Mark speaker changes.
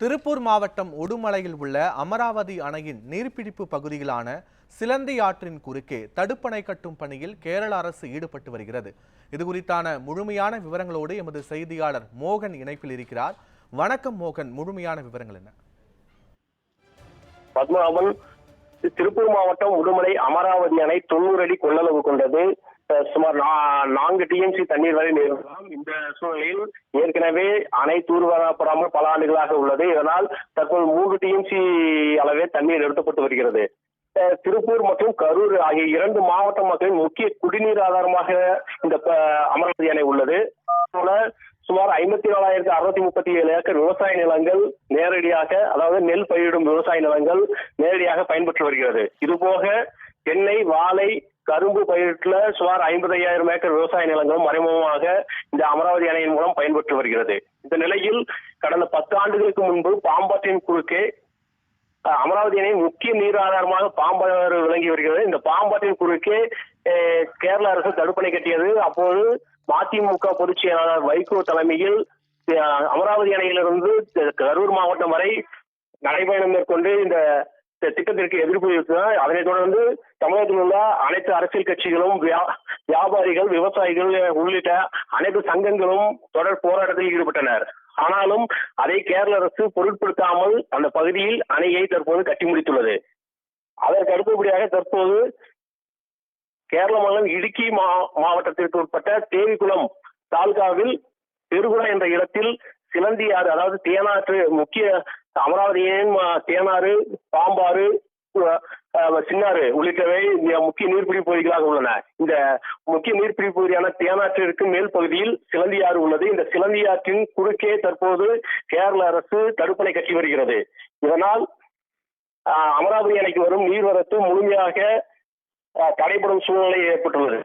Speaker 1: திருப்பூர் மாவட்டம் உடுமலையில் உள்ள அமராவதி அணையின் நீர்பிடிப்பு பகுதியிலான சிலந்தி ஆற்றின் குறுக்கே தடுப்பணை கட்டும் பணியில் கேரள அரசு ஈடுபட்டு வருகிறது. இது குறித்தான முழுமையான விவரங்களோடு எமது செய்தியாளர் மோகன் இணைப்பில் இருக்கிறார். வணக்கம் மோகன் முழுமையான விவரங்கள் என்ன?
Speaker 2: பத்மநாபன் திருப்பூர் மாவட்டம் உடுமலை அமராவதி அணை தொண்ணூறு அடி கொள்ளளவு கொண்டது. சுமார் நா- நான்கு டிஎம்சி தண்ணீர் வரை நிரப்பலாம் இந்த சூழ்நிலையில் ஏற்கனவே அணை தூர்வாரப்படாமல் பல ஆண்டுகளாக உள்ளது. இதனால் தற்போது மூன்று டிஎம்சி அளவே தண்ணீர் நிறுத்தப்பட்டு வருகிறது. திருப்பூர் மற்றும் கரூர் ஆகிய இரண்டு மாவட்ட மக்களின் முக்கிய குடிநீர் ஆதாரமாக இந்த அமராவதி அணை உள்ளது. போல சுமார் ஐம்பத்தி நாலாயிரத்தி அறுநூத்தி முப்பத்தி ஏழு ஏக்கர் விவசாய நிலங்கள் நேரடியாக அதாவது நெல் பயிரிடும் விவசாய நிலங்கள் நேரடியாக பயன்பெற்று வருகிறது. இதுபோக தென்னை வாழை கரும்பு பயிரிட்டுல சுமார் ஐம்பதையாயிரம் ஏக்கர் விவசாய நிலங்களும் மறைமுகமாக இந்த அமராவதி அணையின் மூலம் பயன்பெற்று வருகிறது. இந்த நிலையில் கடந்த பத்து ஆண்டுகளுக்கு முன்பு பாம்பாற்றின் குறுக்கே அமராவதி அணை முக்கிய நீர் ஆதாரமாக பாம்பாறு விளங்கி வருகிறது. இந்த பாம்பாற்றின் குறுக்கே கேரள அரசு தடுப்பணை கட்டியது. அப்போது மதிமுக பொதுச் செயலாளர் வைகோ தலைமையில் அமராவதி அணையிலிருந்து கரூர் மாவட்டம் வரை நடைபயணம் மேற்கொண்டு இந்த இந்த திட்டத்திற்கு எதிர்ப்பு அதனைத் தொடர்ந்து தமிழகத்தில் உள்ள அனைத்து அரசியல் கட்சிகளும் வியா- வியாபாரிகள் விவசாயிகள் உள்ளிட்ட அனைத்து சங்கங்களும் தொடர் போராட்டத்தில் ஈடுபட்டனர். ஆனாலும் அதை கேரள அரசு பொருட்படுத்தாமல் அந்த பகுதியில் அணையை தற்போது கட்டி முடித்துள்ளது. அதற்கு அடுத்தபடியாக தற்போது கேரள மாநிலம் இடுக்கி மா மாவட்டத்திற்கு உட்பட்ட தேவிகுளம் தாலுகாவில் பெருகுளம் என்ற இடத்தில் சிலந்தி ஆறு அதாவது தேனாற்று முக்கிய அமராவதியின் தேனாறு பாம்பாறு சின்னாறு உள்ளிட்டவை இந்த முக்கிய நீர்பிடிப்பு பகுதிகளாக உள்ளன. இந்த முக்கிய நீர்பிடிப்பு பகுதியான தேனாற்றிற்கு மேல் பகுதியில் சிலந்தி ஆறு உள்ளது. இந்த சிலந்தி ஆற்றின் குறுக்கே தற்போது கேரள அரசு தடுப்பணை கட்டி வருகிறது. இதனால் அமராவதி அணைக்கு வரும் நீர்வரத்து முழுமையாக தடைபடும் சூழ்நிலை ஏற்பட்டுள்ளது.